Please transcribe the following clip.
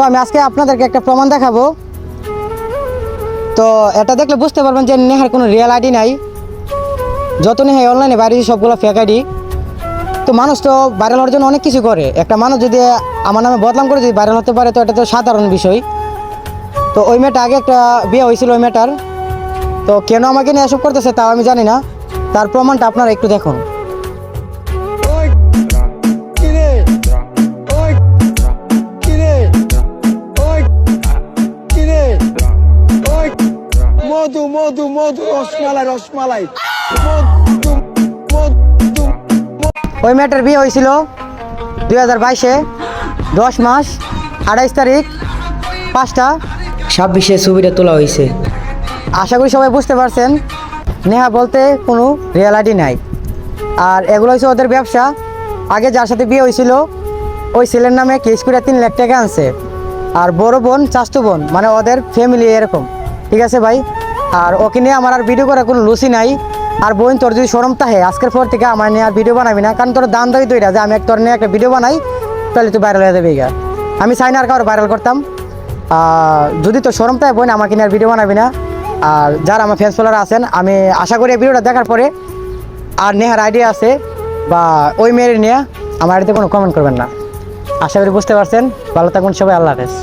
তো আমি আজকে আপনাদেরকে একটা প্রমাণ দেখাবো। তো এটা দেখলে বুঝতে পারবেন যে নেহার কোনো রিয়েল আইডি নাই। যত নেহাই অনলাইনে বাইরে সবগুলো ফেক আইডি তো মানুষ তো ভাইরাল হওয়ার জন্য অনেক কিছু করে। একটা মানুষ যদি আমার নামে বদনাম করে যদি ভাইরাল হতে পারে, তো এটা তো সাধারণ বিষয়। তো ওই মেয়েটা আগে একটা বিয়ে হয়েছিল ওই মেয়েটার। তো কেন আমাকে নিয়ে এসব করতেছে তাও আমি জানি না। তার প্রমাণটা আপনারা একটু দেখুন। মধু মধু মধু রসমালাই রসমালাই। ওই মেয়েটার বিয়ে হয়েছিল দুই হাজার বাইশে দশ মাস আঠাইশ তারিখ পাঁচটা। ছাব্বিশে ছবিটা তোলা হয়েছে। আশা করি সবাই বুঝতে পারছেন নেহা বলতে কোনো রিয়ালিটি নাই। আর এগুলো হচ্ছে ওদের ব্যবসা। আগে যার সাথে বিয়ে হয়েছিল ওই ছেলের নামে কেস করে তিন লাখ টাকা আনছে। আর বড় বোন চাস্তু বোন মানে ওদের ফ্যামিলি এরকম। ঠিক আছে ভাই? আর ওকে নিয়ে আমার আর ভিডিও করার কোনো লুসি নাই। আর বোন, তোর যদি সরম তাহে আজকের পর থেকে আমার নিয়ে আর ভিডিও বানাবি না। কারণ তোর দাম দাবি তৈরি যে আমি এক তোর নিয়ে একটা ভিডিও বানাই, তাহলে তুই ভাইরাল হয়ে যাবে আমি চাই না আর ভাইরাল করতাম। যদি তোর সরম তাই বোন, আমাকে নিয়ে আর ভিডিও বানাবি না। আর যারা আমার ফ্যান্স ফলোয়ার আছেন, আমি আশা করি এই ভিডিওটা দেখার পরে আর নেহার আইডিয়া আছে, বা ওই মেয়ের নিয়ে আমার আইডিতে কোনো কমেন্ট করবেন না। আশা করি বুঝতে পারছেন। ভালো থাকুন সবাই, আল্লাহ হাফেজ।